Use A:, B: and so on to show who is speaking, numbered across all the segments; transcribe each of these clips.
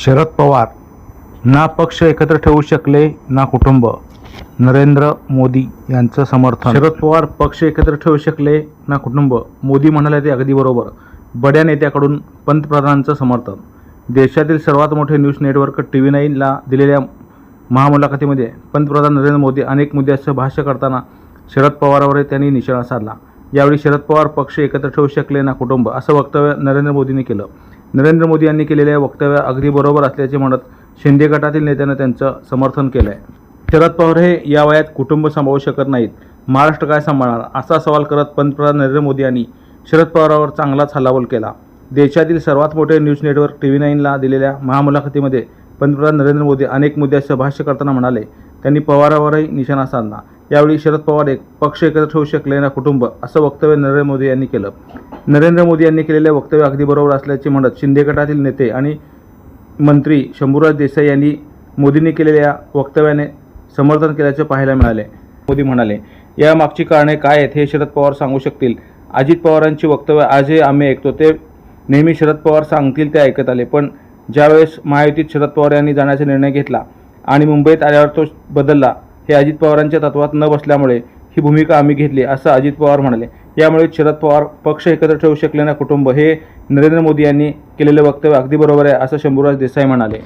A: शरद पवार. ना पक्ष एकत्र ठेवू शकले ना कुटुंब. नरेंद्र मोदी यांचं समर्थन. शरद पवार पक्ष एकत्र ठेवू शकले ना कुटुंब. मोदी म्हणाले ते अगदी बरोबर. बड्या नेत्याकडून पंतप्रधानांचं समर्थन. देशातील सर्वात मोठे न्यूज नेटवर्क टी व्ही नाईनला दिलेल्या महामुलाखतीमध्ये पंतप्रधान नरेंद्र मोदी अनेक मुद्द्याचं भाष्य करताना शरद पवारावर त्यांनी निशाणा साधला. यावेळी शरद पवार पक्ष एकत्र ठेवू शकले ना कुटुंब असं वक्तव्य नरेंद्र मोदींनी केलं. नरेंद्र मोदी यांनी केलेल्या वक्तव्य अगदी बरोबर असल्याचे म्हणत शिंदे गटातील नेत्यानं त्यांचं समर्थन केलं आहे शरद पवार हे या वयात कुटुंब सांभाळू शकत नाहीत. महाराष्ट्र काय सांभाळणार? असा सवाल करत पंतप्रधान नरेंद्र मोदी यांनी शरद पवारावर चांगलाच हल्लाबोल केला. देशातील सर्वात मोठे न्यूज नेटवर्क टी व्ही नाईनला दिलेल्या महामुलाखतीमध्ये पंतप्रधान नरेंद्र मोदी अनेक मुद्द्याचं भाष्य करताना म्हणाले त्यांनी पवारावरही निशाणा साधला. यावेळी शरद पवार एक पक्ष एकत्र ठेवू शकले ना कुटुंब? असं वक्तव्य नरेंद्र मोदी यांनी केलं. नरेंद्र मोदी यांनी केलेले वक्तव्य अगदी बरोबर असल्याचे म्हणत शिंदे गटातील नेते आणि मंत्री शंभूराज देसाई यांनी मोदींनी केलेल्या वक्तव्याने समर्थन केल्याचे पाहायला मिळाले. मोदी म्हणाले या मागची कारणे काय आहेत हे शरद पवार सांगू शकतील. अजित पवारांची वक्तव्य आजही आम्ही ऐकतो. ते नेहमी शरद पवार सांगतील ते ऐकत आले. पण ज्यावेळेस महायुतीत शरद पवार यांनी जाण्याचा निर्णय घेतला आणि मुंबईत आल्यावर तो बदलला हे अजित पवारांच्या तत्वात न बसल्यामुळे ही भूमिका आम्ही घेतली असं अजित पवार म्हणाले. यामुळे शरद पवार पक्ष एकत्र ठेवू शकले ना कुटुंब हे नरेंद्र मोदी यांनी केलेले वक्तव्य अगदी बरोबर आहे असं शंभूराज देसाई म्हणाले.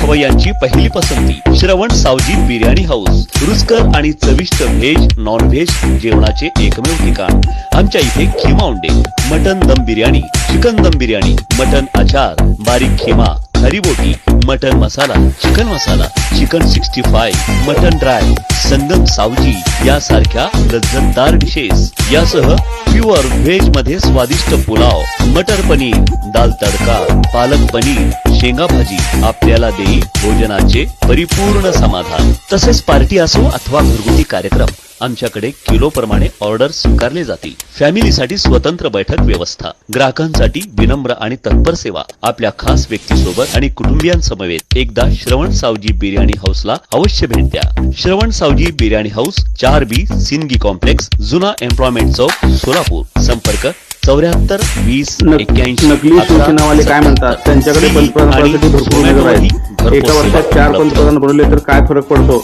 B: खवय्यांची पहिली पसंती श्रवण सावजी बिर्याणी हाऊस. रुचकर आणि चविष्ट व्हेज नॉन व्हेज जेवणाचे एकमेव ठिकाण. आमच्या इथे खिमा उंडे मटन दम बिर्याणी चिकन दम बिर्याणी मटन अचार बारीक खिमा हरीबोटी mutton masala chicken masala chicken sixty five mutton dry Sangam Saoji यासारख्या लज्जतदार डिशेस यासह प्युअर व्हेजमध्ये स्वादिष्ट पुलाव मटर पनीर दाल तडका पालक पनीर शेंगा भाजी आपल्याला देई भोजनाचे परिपूर्ण समाधान. तसेच पार्टी असो अथवा घरगुती कार्यक्रम आमच्याकडे किलो प्रमाणे ऑर्डर स्वीकारले जातील. फॅमिलीसाठी स्वतंत्र बैठक व्यवस्था ग्राहकांसाठी विनम्र आणि तत्पर सेवा आपल्या खास व्यक्तीसोबत आणि कुटुंबियांसमवेत एकदा श्रवण सावजी बिर्याणी हाऊसला अवश्य भेट द्या. श्रवण सावजी बिर्याणी हाऊस चार बी सिंदगी कॉम्प्लेक्स जुना एम्प्लॉयमेंट चौक सोलापूर. संपर्क चौऱ्याहत्तर वीस एक्क्याऐंशी
A: नकली शिवसेनावाले काय म्हणतात. त्यांच्याकडे
B: स्विगी
A: पंतप्रधान
B: आणि
A: पदासाठी भरपूर उमेदवार आहेत एका वर्षात चार. पंतप्रधान बनवले तर काय फरक पडतो